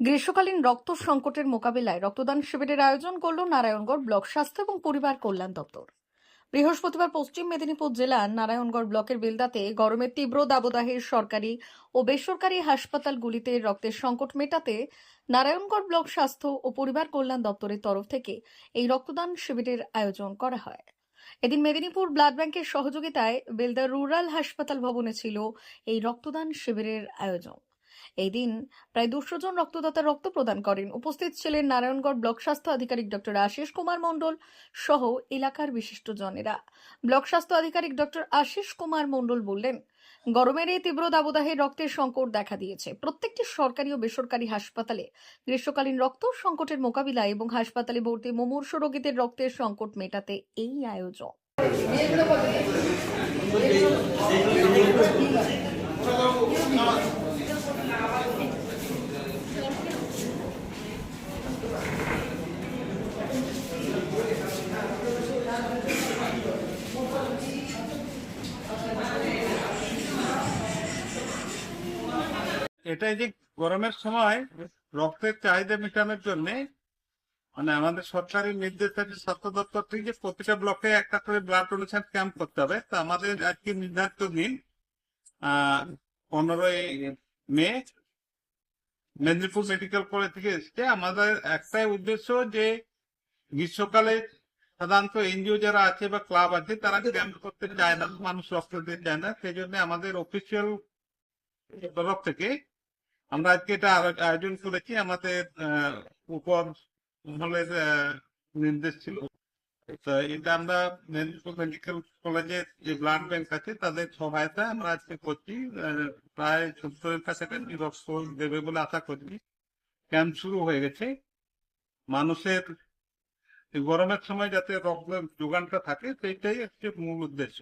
গ্রীষ্মকালীন রক্ত সংকটের মোকাবিলায় রক্তদান শিবিরের আয়োজন করল নারায়ণগড় ব্লক স্বাস্থ্য এবং পরিবার কল্যাণ দপ্তর। বৃহস্পতিবার পশ্চিম মেদিনীপুর জেলার নারায়ণগড় ব্লকের বেলদাতে গরমের তীব্র দাবদাহের সরকারি ও বেসরকারি হাসপাতালগুলিতে রক্তের সংকট মেটাতে নারায়ণগড় ব্লক স্বাস্থ্য ও পরিবার কল্যাণ দপ্তরের তরফ থেকে এই রক্তদান শিবিরের আয়োজন করা হয়। এদিন মেদিনীপুর ব্লাড ব্যাংকের সহযোগিতায় বেলদা রুরাল হাসপাতাল ভবনে ছিল এই রক্তদান শিবিরের আয়োজন। এই দিন প্রায় দুশো জন রক্তদাতা রক্ত প্রদান করেন। উপস্থিত ছিলেন নারায়ণগড় ব্লক স্বাস্থ্য আধিকারিক ডক্টর আশিস কুমার মণ্ডল সহ এলাকার বিশিষ্ট জনেরা। ব্লক স্বাস্থ্য আধিকারিক ডক্টর আশিস কুমার মণ্ডল বললেন, গরমের এই তীব্র দাবদাহে রক্তের সংকট দেখা দিয়েছে। প্রত্যেকটি সরকারি ও বেসরকারি হাসপাতালে গ্রীষ্মকালীন রক্ত সংকটের মোকাবিলায় এবং হাসপাতালে ভর্তি মুমূর্ষ রোগীদের রক্তের সংকট মেটাতে এই আয়োজন। এটাই যে গরমের সময় রক্তের চাহিদা মেটানোর জন্য মানে আমাদের সরকারি নির্দেশ আছে স্বাস্থ্য দপ্তর থেকে প্রতিটা ব্লকে একটা করে ব্লাড ডোনেশন ক্যাম্প করতে হবে। তো আমাদের আজকে নির্ধারিত দিন পনেরোই মে, মেদিনীপুর মেডিকেল কলেজ থেকে এসছে। আমাদের একটাই উদ্দেশ্য যে গ্রীষ্মকালে সাধারণত এনজিও যারা আছে বা ক্লাব আছে, তারা ক্যাম্প করতে চায় না, মানুষ রক্ত দিতে চায় না। সেই জন্য আমাদের অফিসিয়াল তরফ থেকে আমরা আজকে এটা আয়োজন করেছি, আমাদের উপর মহলের নির্দেশ ছিল। এটা আমরা মেডিকেল কলেজের যে ব্লাড ব্যাংক আছে, তাদের সহায়তায় আমরা আজকে করছি। প্রায় সত্তরের কাছাকাছি রক্ত দেবে বলে আশা করছি। ক্যাম্প শুরু হয়ে গেছে। মানুষের গরমের সময় যাতে রক্তের যোগানটা থাকে, সেইটাই হচ্ছে মূল উদ্দেশ্য।